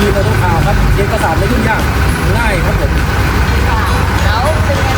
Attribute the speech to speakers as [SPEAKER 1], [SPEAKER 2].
[SPEAKER 1] ดีกว่าตัวาวครับเช็คเอกสารไม่ยุ่งยากง่ายครับผม
[SPEAKER 2] แล้วเป็นไง